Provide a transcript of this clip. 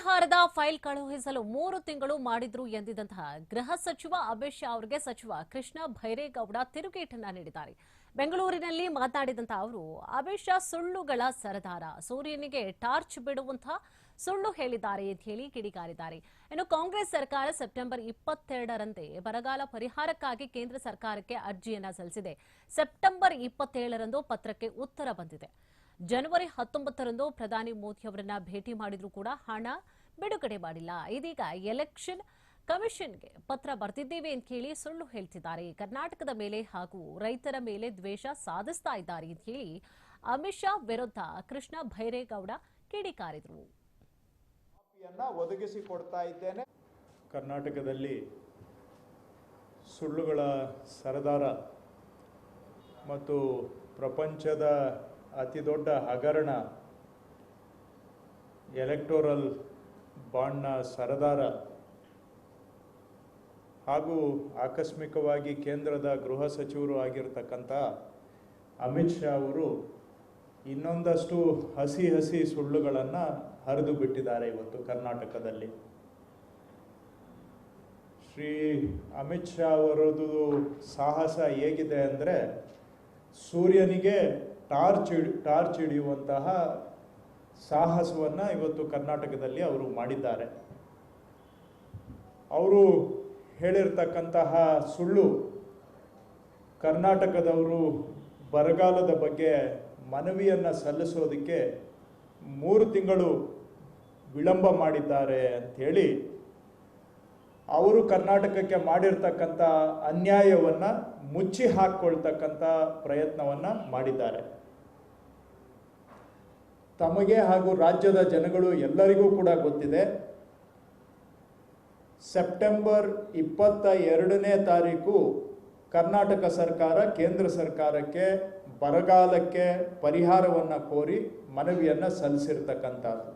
ಪರಿಹಾರದ ಫೈಲ್ ಕಳುಹಿಸಲು ಮೂರು ತಿಂಗಳು ಮಾಡಿದ್ರು ಎಂದಿದ್ದಂತಹ ಗೃಹ ಸಚಿವ ಅಮಿತ್ ಶಾ ಅವರಿಗೆ ಸಚಿವ ಕೃಷ್ಣ ಭೈರೇಗೌಡ ತಿರುಗೇಟನ್ನ ನೀಡಿದ್ದಾರೆ. ಬೆಂಗಳೂರಿನಲ್ಲಿ ಮಾತನಾಡಿದಂತಹ ಅವರು, ಅಮಿತ್ ಸುಳ್ಳುಗಳ ಸರದಾರ. ಸೂರ್ಯನಿಗೆ ಟಾರ್ಚ್ ಬಿಡುವಂತಹ ಸುಳ್ಳು ಹೇಳಿದ್ದಾರೆ ಅಂತ ಹೇಳಿ ಕಿಡಿಕಾರಿದ್ದಾರೆ ಇನ್ನು ಕಾಂಗ್ರೆಸ್ ಸರ್ಕಾರ ಸೆಪ್ಟೆಂಬರ್ ಇಪ್ಪತ್ತೆರಡರಂದೇ ಬರಗಾಲ ಪರಿಹಾರಕ್ಕಾಗಿ ಕೇಂದ್ರ ಸರ್ಕಾರಕ್ಕೆ ಅರ್ಜಿಯನ್ನ ಸಲ್ಲಿಸಿದೆ. ಸೆಪ್ಟೆಂಬರ್ ಇಪ್ಪತ್ತೇಳರಂದು ಪತ್ರಕ್ಕೆ ಉತ್ತರ ಬಂದಿದೆ. ಜನವರಿ ಹತ್ತೊಂಬತ್ತರಂದು ಪ್ರಧಾನಿ ಮೋದಿ ಅವರನ್ನ ಭೇಟಿ ಮಾಡಿದ್ರೂ ಕೂಡ ಹಣ ಬಿಡುಗಡೆ ಮಾಡಿಲ್ಲ. ಇದೀಗ ಎಲೆಕ್ಷನ್ ಕಮಿಷನ್ಗೆ ಪತ್ರ ಬರ್ತಿದ್ದೇವೆ ಅಂತ ಹೇಳಿ ಸುಳ್ಳು ಹೇಳ್ತಿದ್ದಾರೆ. ಕರ್ನಾಟಕದ ಮೇಲೆ ಹಾಗೂ ರೈತರ ಮೇಲೆ ದ್ವೇಷ ಸಾಧಿಸ್ತಾ ಇದ್ದಾರೆ ಅಂತ ಹೇಳಿ ಅಮಿತ್ ಶಾ ವಿರುದ್ಧ ಕೃಷ್ಣ ಭೈರೇಗೌಡ ಕಿಡಿಕಾರಿದ್ರು. ಒದಗಿಸಿಕೊಡ್ತಾ ಇದ್ದೇನೆ. ಕರ್ನಾಟಕದಲ್ಲಿ ಸುಳ್ಳುಗಳ ಸರದಾರ ಮತ್ತು ಪ್ರಪಂಚದ ಅತಿದೊಡ್ಡ ಹಗರಣ ಎಲೆಕ್ಟೋರಲ್ ಬಾಂಡ್ನ ಸರದಾರ ಹಾಗೂ ಆಕಸ್ಮಿಕವಾಗಿ ಕೇಂದ್ರದ ಗೃಹ ಸಚಿವರು ಆಗಿರ್ತಕ್ಕಂಥ ಅಮಿತ್ ಶಾ ಅವರು ಇನ್ನೊಂದಷ್ಟು ಹಸಿ ಹಸಿ ಸುಳ್ಳುಗಳನ್ನು ಹರಿದು ಬಿಟ್ಟಿದ್ದಾರೆ ಇವತ್ತು ಕರ್ನಾಟಕದಲ್ಲಿ. ಶ್ರೀ ಅಮಿತ್ ಶಾ ಅವರದು ಸಾಹಸ ಹೇಗಿದೆ ಅಂದರೆ ಸೂರ್ಯನಿಗೆ ಟಾರ್ಚ್ ಟಾರ್ಚ್ ಹಿಡಿಯುವಂತಹ ಸಾಹಸವನ್ನು ಇವತ್ತು ಕರ್ನಾಟಕದಲ್ಲಿ ಅವರು ಮಾಡಿದ್ದಾರೆ. ಅವರು ಹೇಳಿರ್ತಕ್ಕಂತಹ ಸುಳ್ಳು ಕರ್ನಾಟಕದವರು ಬರಗಾಲದ ಬಗ್ಗೆ ಮನವಿಯನ್ನು ಸಲ್ಲಿಸೋದಕ್ಕೆ ಮೂರು ತಿಂಗಳು ವಿಳಂಬ ಮಾಡಿದ್ದಾರೆ ಅಂಥೇಳಿ ಅವರು ಕರ್ನಾಟಕಕ್ಕೆ ಮಾಡಿರ್ತಕ್ಕಂಥ ಅನ್ಯಾಯವನ್ನು ಮುಚ್ಚಿ ಹಾಕ್ಕೊಳ್ತಕ್ಕಂಥ ಪ್ರಯತ್ನವನ್ನು ಮಾಡಿದ್ದಾರೆ. ತಮಗೆ ಹಾಗೂ ರಾಜ್ಯದ ಜನಗಳು ಎಲ್ಲರಿಗೂ ಕೂಡ ಗೊತ್ತಿದೆ. ಸೆಪ್ಟೆಂಬರ್ ಇಪ್ಪತ್ತ ಎರಡನೇ ತಾರೀಕು ಕರ್ನಾಟಕ ಸರ್ಕಾರ ಕೇಂದ್ರ ಸರ್ಕಾರಕ್ಕೆ ಬರಗಾಲಕ್ಕೆ ಪರಿಹಾರವನ್ನು ಕೋರಿ ಮನವಿಯನ್ನು ಸಲ್ಲಿಸಿರ್ತಕ್ಕಂಥದ್ದು.